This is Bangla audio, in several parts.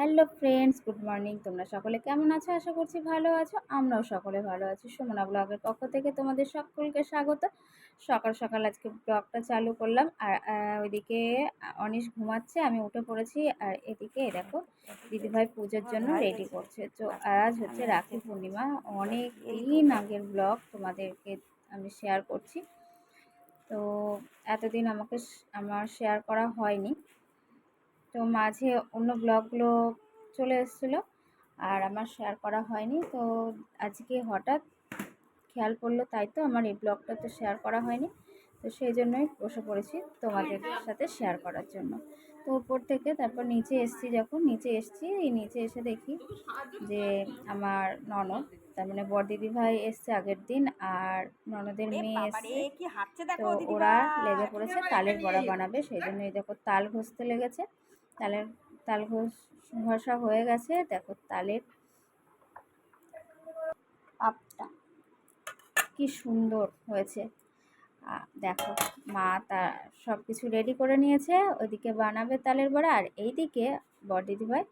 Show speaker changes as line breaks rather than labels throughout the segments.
Hello friends, good morning. তোমরা সকলে কেমন আছো? আশা করছি ভালো আছো। আমরাও সকলে ভালো আছি। সুমনা ব্লগের পক্ষ থেকে তোমাদের সকলকে স্বাগত। সকাল সকাল আজকে ব্লগটা চালু করলাম। আর ওইদিকে অনিশ ঘুমাচ্ছে, আমি উঠে পড়েছি। আর এদিকে দেখো, দিদিভাই পুজোর জন্য রেডি করছে। তো আজ হচ্ছে রাখি পূর্ণিমা। অনেক দিন আগের ব্লগ তোমাদেরকে আমি শেয়ার করছি। তো এতদিন আমাকে আমার শেয়ার করা হয়নি। তো মাঝে অন্য ব্লগগুলো চলে এসেছিল আর আমার শেয়ার করা হয়নি। তো আজকে হঠাৎ খেয়াল করল তাই তো আমার এই ব্লগটা তো শেয়ার করা হয়নি। তো সেই জন্যই বসে পড়েছি তোমাদের সাথে শেয়ার করার জন্য। তো উপর থেকে তারপর নিচে এসছি যখন নিচে এসছি এই নিচে এসে দেখি যে আমার ননদ তার মানে বড়দিদি ভাই এসছে আগের দিন আর ননদের মেয়ে এসছে। তো ওরা লেগে পড়েছে তালের বড়া বানাবে সেই জন্য এই দেখো তাল ঘষতে লেগেছে। তালের তাল ঘষ ঘষা হয়ে গেছে। দেখো তালের আপটা কি সুন্দর হয়েছে। দেখো মা তা সব কিছু রেডি করে নিয়েছে ওইদিকে বানাবে তালের বড়া আর এইদিকে বড়দিদি ভাই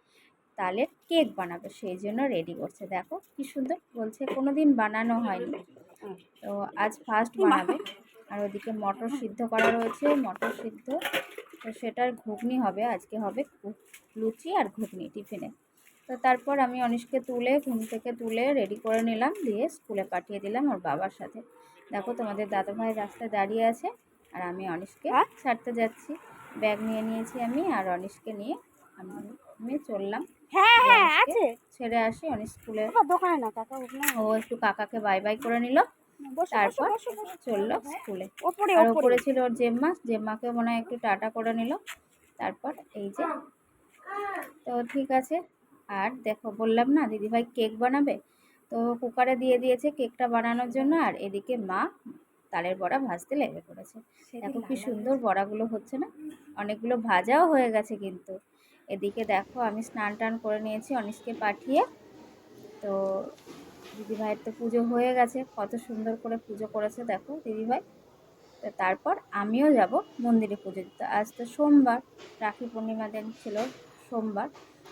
তালের কেক বানাবে সেই জন্য রেডি করছে। দেখো কি সুন্দর বলছে কোনো দিন বানানো হয়নি। তো আজ ফার্স্ট বানাবে। আর ওদিকে মটর সিদ্ধ করা রয়েছে মটর সিদ্ধ। তো সেটার ঘুগনি হবে আজকে হবে লুচি আর ঘুগনি টিফিনে। তো তারপর আমি অনিশকে তুলে ঘুম থেকে তুলে রেডি করে নিলাম দিয়ে স্কুলে পাঠিয়ে দিলাম ওর বাবার সাথে। দেখো তোমাদের দাদাভাই রাস্তায় দাঁড়িয়ে আছে আর আমি অনিশকে
হ্যাঁ?
ছাড়তে যাচ্ছি। ব্যাগ নিয়ে নিয়েছি আমি আর অনিশকে নিয়ে আমি চললাম।
হ্যাঁ হ্যাঁ আছে।
ছেড়ে আসি অনিশ স্কুলে
দোকানে না কাকা
ও একটু কাকাকে বাই বাই করে নিল। তারপর চলল স্কুলে।
ওপরে
আর
ওপরে।
উপরে ছিল ওর জেম্মা জেম্মাকে মনে হয় একটু টাটা করে নিল। তারপর এই যে তো ঠিক আছে আর দেখো বললাম না দিদিভাই কেক বানাবে? তো কুকারে দিয়ে দিয়েছে কেকটা বানানোর জন্য আর এদিকে মা তালের বড়া ভাজতে লেগে পড়েছে। দেখো কি সুন্দর বড়াগুলো হচ্ছে না? অনেকগুলো ভাজাও হয়ে গেছে কিন্তু। এদিকে দেখো আমি স্নান টান করে নিয়েছি অনিশকে পাঠিয়ে। তো দিদিভাইয়ের তো পুজো হয়ে গেছে কত সুন্দর করে পুজো করেছে দেখো দিদিভাই। তো তারপর আমিও যাব মন্দিরে পুজো দিতে। আজ তো সোমবার রাখি পূর্ণিমা দিন ছিল সোমবার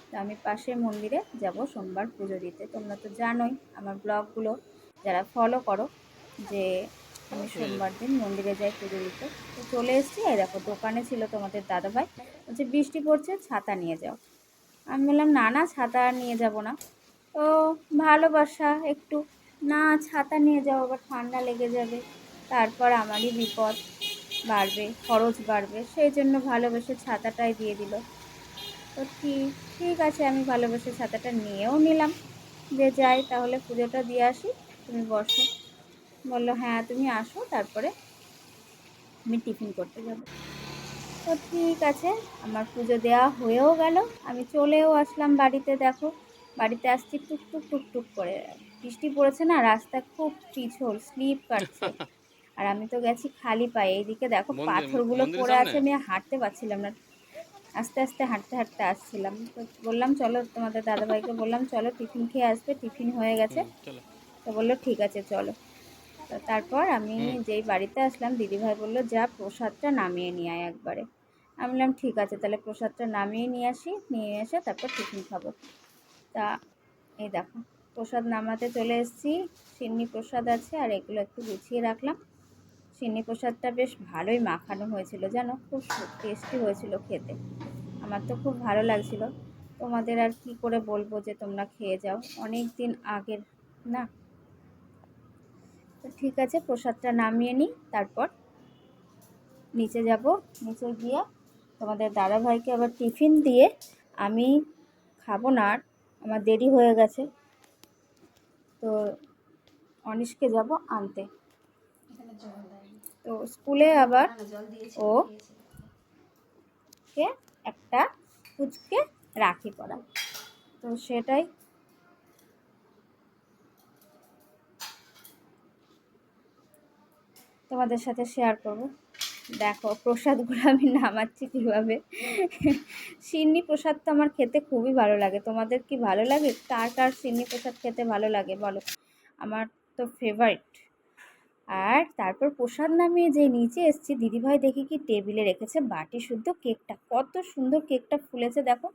তো আমি পাশে মন্দিরে যাব সোমবার পুজো দিতে। তোমরা তো জানোই আমার ব্লগগুলো যারা ফলো করো যে আমি সোমবার দিন মন্দিরে যাই পুজো দিতে। তো চলে এসেছি এই দেখো দোকানে ছিল তোমাদের দাদাভাই বলছে বৃষ্টি পড়ছে ছাতা নিয়ে যাও। আমি বললাম না না ছাতা নিয়ে যাব না। তো ভালোবাসা একটু। না, ছাতা নিয়ে যাও, আবার ঠান্ডা লেগে যাবে। তারপর আমারই বিপদ বাড়বে, খরচ বাড়বে। সেই জন্য ভালোবেসে ছাতাটাই দিয়ে দিল। তো ঠিক ঠিক আছে, আমি ভালোবেসে ছাতাটা নিয়েও নিলাম। যে যাই, তাহলে পুজোটা দিয়ে আসি, তুমি বসো। বলল হ্যাঁ তুমি আসো, তারপরে আমি টিফিন করতে যাব। তো ঠিক আছে, আমার পুজো দেওয়া হয়েও গেল। আমি চলেও আসলাম বাড়িতে, দেখো। বাড়িতে আসছি টুক টুক টুক টুক করে। বৃষ্টি পড়েছে না রাস্তা খুব পিছল স্লিপ কাটছে। আর আমি তো গেছি খালি পায়ে এইদিকে দেখো পাথরগুলো পড়ে আছে? আমি হাঁটতে পারছিলাম না। আস্তে আস্তে হাঁটতে হাঁটতে আসছিলাম। তো বললাম চলো তোমাদের দাদাভাইকে বললাম চলো টিফিন খেয়ে আসবে টিফিন হয়ে গেছে। তো বলল ঠিক আছে চলো। তো তারপর আমি যেই বাড়িতে আসলাম দিদিভাই বলল যা প্রসাদটা নামিয়ে নিয়ে আয় একবারে। আমি বললাম ঠিক আছে তাহলে প্রসাদটা নামিয়ে নিয়ে আসি নিয়ে এসে তারপর টিফিন খাব। তা, এই দেখো, প্রসাদ নামাতে চলে এসেছি। সিন্নি প্রসাদ আছে, আর এগুলো একটু গুছিয়ে রাখলাম। সিন্নি প্রসাদটা বেশ ভালোই মাখানো হয়েছিল, জানো? খুব টেস্টি হয়েছিল খেতে। আমার তো খুব ভালো লাগছিল। তোমাদের আর কি করে বলব যে তোমরা খেয়ে যাও। অনেক দিন আগের, না? তো ঠিক আছে, প্রসাদটা নামিয়ে নিই, তারপর নিচে যাব। নিচে গিয়ে তোমাদের দাদাভাইকে আবার টিফিন দিয়ে আমি খাব না, আর আমার দেরি হয়ে গেছে। তো অনিশকে যাব আনতে। তো স্কুলে আবার ও কে একটা কুচকে রাখি পড়া তো সেটাই। তোমাদের সাথে শেয়ার করব। দেখো প্রসাদগুলো আমি নামাচ্ছি কীভাবে? সিন্নি প্রসাদ তো আমার খেতে খুবই ভালো লাগে। তোমাদের কি ভালো লাগে? কার কার সিন্নি প্রসাদ খেতে ভালো লাগে বলো? আমার তো ফেভারিট আর তারপর প্রসাদ নামিয়ে যে নিচে এসছি। দিদিভাই দেখি কি টেবিলে রেখেছে বাটি শুদ্ধ কেকটা। কত সুন্দর কেকটা ফুলেছে দেখো।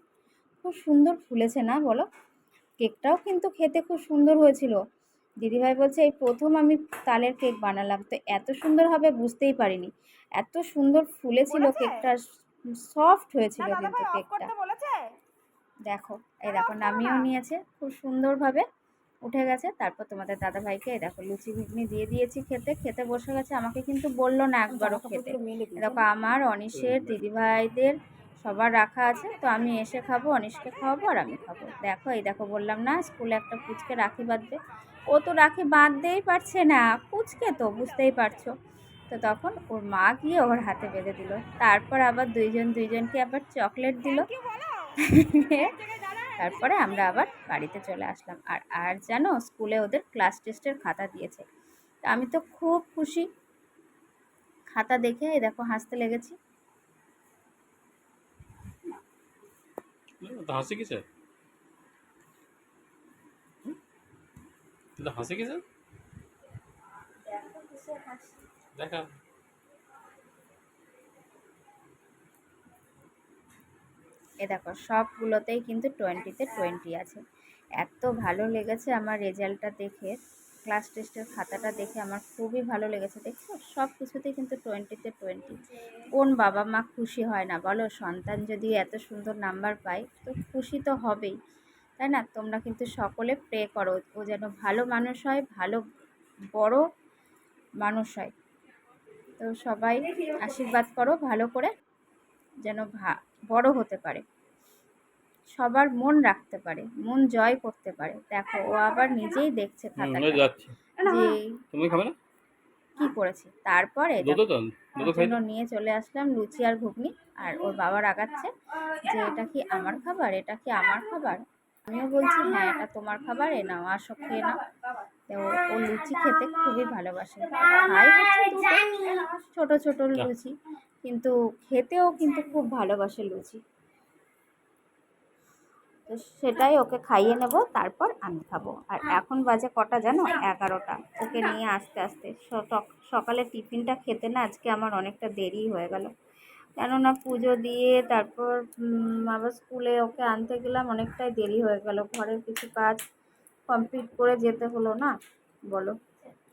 খুব সুন্দর ফুলেছে না বলো? কেকটাও কিন্তু খেতে খুব সুন্দর হয়েছিল। দিদিভাই বলছে এই প্রথম আমি তালের কেক বানালাম তো এত সুন্দর হবে বুঝতেই পারিনি। এত সুন্দর ফুলেছিল? কেকটা সফট হয়েছিল কিন্তু কেকটা। দেখো এই দেখো নামিয়েও নিয়েছে খুব সুন্দরভাবে উঠে গেছে। তারপর তোমাদের দাদা ভাইকে এই দেখো লুচি ঘুগনি দিয়ে দিয়েছি খেতে খেতে বসে গেছে আমাকে কিন্তু বলল না একবারও খেতে। দেখো আমার অনিশের দিদিভাইদের সবার রাখা আছে তো আমি এসে খাব অনিশকে খাওয়াবো আর আমি খাব। দেখো এই দেখো বললাম না স্কুলে একটা পুচকে রাখি বাঁধবে ও তো রাখি বাঁধতেই পারছে না পুচকে তো বুঝতেই পারছ। তো তখন ওর মা গিয়ে ওর হাতে বেঁধে দিল। তারপর আবার দুইজন দুইজনকে আবার চকলেট দিল। তারপরে আমরা আবার বাড়িতে চলে আসলাম। আর আর জানো স্কুলে ওদের ক্লাস টেস্টের খাতা দিয়েছে। তা আমি তো খুব খুশি। খাতা দেখে এই দেখো হাসতে লেগেছি।
হাসি কিসে তো হাসি কিসে দেখা।
এ দেখো, সবগুলোতেই কিন্তু টোয়েন্টিতে টোয়েন্টি আছে। এত ভালো লেগেছে আমার রেজাল্টটা দেখে। ক্লাস টেস্টের খাতাটা দেখে আমার খুবই ভালো লেগেছে, দেখছ? সব কিছুতেই কিন্তু টোয়েন্টিতে টোয়েন্টি। কোন বাবা মা খুশি হয় না? বলো, সন্তান যদি এত সুন্দর নাম্বার পায়, তো খুশি তো হবেই। তাই না? তোমরা কিন্তু সকলে প্রে করো। ও যেন ভালো মানুষ হয় ভালো বড় মানুষ হয়। তো সবাই আশীর্বাদ করো ভালো করে যেন ভা বড় হতে পারে। সবার মন রাখতে পারে মন জয় করতে পারে। দেখো ও আবার নিজেই দেখছে খাতাটা। যে
তুমি খাবে না?
কি করেছে? তারপরে জন্য নিয়ে চলে আসলাম লুচি আর ঘুগনি। আর ওর বাবা রাগাচ্ছে যে এটা কি আমার খাবার? এটা কি আমার খাবার? আমিও বলছি হ্যাঁ এটা তোমার খাবার এ নাও, আসো খেয়ে নাও। তো ও লুচি খেতে খুবই ভালোবাসে। ছোট ছোট লুচি, কিন্তু খেতেও কিন্তু খুব ভালোবাসে লুচি। তো সেটাই ওকে খাইয়ে নেব, তারপর আমি খাব। আর এখন বাজে কটা জানো? এগারোটা। ওকে নিয়ে আস্তে আস্তে সকালে টিফিনটা খেতে না, আজকে আমার অনেকটা দেরি হয়ে গেল। কেননা পুজো দিয়ে তারপর আবার স্কুলে ওকে আনতে গেলাম, অনেকটাই দেরি হয়ে গেল। ঘরের কিছু কাজ কমপ্লিট করে যেতে হলো না, বলো।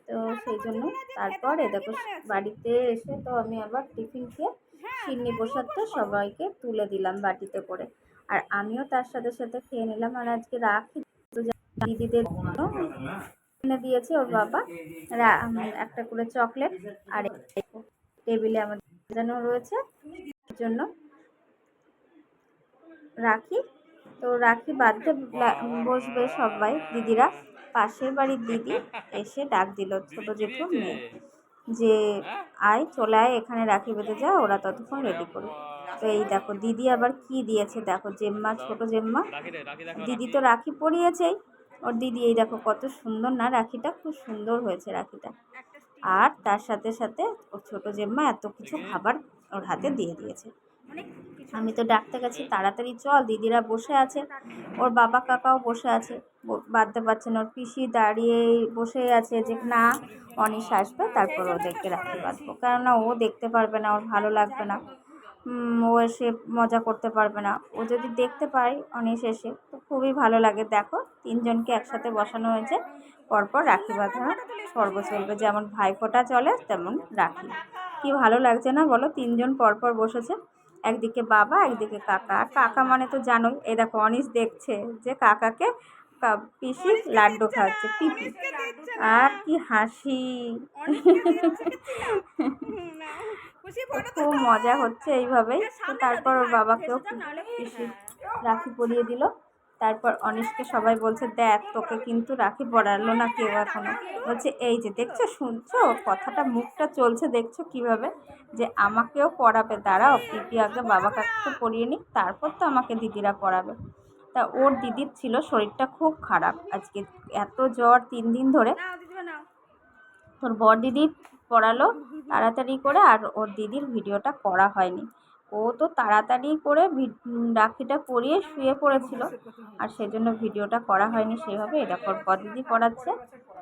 তো সেই জন্য তারপর দেখো, বাড়িতে এসে তো আমি আবার টিফিন খেয়ে সিন্নি প্রসাদ তো সবাইকে তুলে দিলাম বাটিতে করে। আর আমিও তার সাথে সাথে খেয়ে নিলাম। আর আজকে রাখি দিদিদের জন্য। এনে দিয়েছে ওর বাবা। একটা করে চকলেট আর টেবিলে আমাদের সাজানো রয়েছে জন্য রাখি। তো রাখি বাঁধতে বসবে সবাই। দিদিরা, পাশের বাড়ির দিদি এসে ডাক দিল, ছোট জেঠুর মেয়ে, যে আয়, চলে আয়, এখানে রাখি বেঁধে যা, ওরা ততক্ষণ রেডি করবে। তো এই দেখো, দিদি আবার কি দিয়েছে দেখো, জেম্মা, ছোট জেম্মা। দিদি তো রাখি পরিয়েছেই। ওর দিদি, এই দেখো কত সুন্দর না, রাখিটা খুব সুন্দর হয়েছে রাখিটা। আর তার সাথে সাথে ওর ছোট জেম্মা এত কিছু খাবার ওর হাতে দিয়ে দিয়েছে। আমি তো ডাকতে গেছি, তাড়াতাড়ি চল, দিদিরা বসে আছে। ওর বাবা কাকাও বসে আছে। বাঁধতে পারছে না, ওর পিসি দাঁড়িয়ে বসে আছে যে না, অনিশ আসবে, তারপর ওদেরকে রাখি বাঁধবো। কেননা ও দেখতে পারবে না, ওর ভালো লাগবে না। ও এসে মজা করতে পারবে না। ও যদি দেখতে পাই অনিশ এসে, তো খুবই ভালো লাগে। দেখো, তিনজনকে একসাথে বসানো হয়েছে, পরপর রাখি বাঁধা। পর্ব চলবে। যেমন ভাইফোঁটা চলে তেমন রাখি। কি ভালো লাগছে না বলো? তিনজন পরপর বসেছে। একদিকে বাবা একদিকে কাকা। আর কাকা মানে তো জানোই এই দেখো অনিশ দেখছে যে কাকাকে পিসি লাড্ডু খাওয়াচ্ছে পিপি। আর কি হাসি। খুব মজা হচ্ছে এইভাবেই। তো তারপর ওর বাবাকেও পিসি রাখি পরিয়ে দিল। তারপর অনিশকে সবাই বলছে দেখ তোকে কিন্তু রাখি পরালো না কেউ এখনও। বলছে এই যে দেখছ শুনছো? কথাটা মুখটা চলছে দেখছ কীভাবে? যে আমাকেও পড়াবে দাঁড়াও পিপি আগে বাবা কাকুকে পরিয়ে নিক তারপর তো আমাকে দিদিরা পড়াবে তা ওর দিদির ছিল শরীরটা খুব খারাপ। আজকে এত জ্বর তিন দিন ধরে। তোর বর দিদি পড়ালো তাড়াতাড়ি করে আর ওর দিদির ভিডিওটা করা হয়নি। ও তো তাড়াতাড়ি করে রাখিটা পরিয়ে শুয়ে পড়েছিল। আর সেজন্য ভিডিওটা করা হয়নি সেভাবে। এটা ওর দিদি পড়াচ্ছে।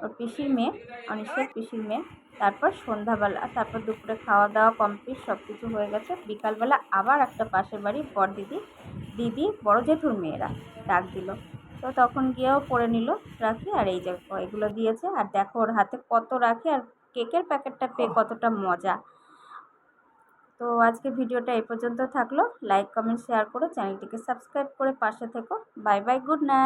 ওর পিসির মেয়ে অনিশের পিসির মেয়ে। তারপর সন্ধ্যাবেলা, তারপর দুপুরে খাওয়া দাওয়া কমপ্লিট সব কিছু হয়ে গেছে। বিকালবেলা আবার একটা পাশের বাড়ির বর দিদি দিদি বড় জেঠুর মেয়েরা ডাক দিল। তো তখন গিয়েও পরে নিল রাখি আর এই যে, এগুলো দিয়েছে। আর দেখো ওর হাতে কত রাখি আর কেকের প্যাকেটটা পেয়ে কতটা মজা। তো আজকে ভিডিওটা এ পর্যন্ত থাকল। লাইক কমেন্ট শেয়ার করে চ্যানেলটিকে সাবস্ক্রাইব করে পাশে থেকো। Bye bye good night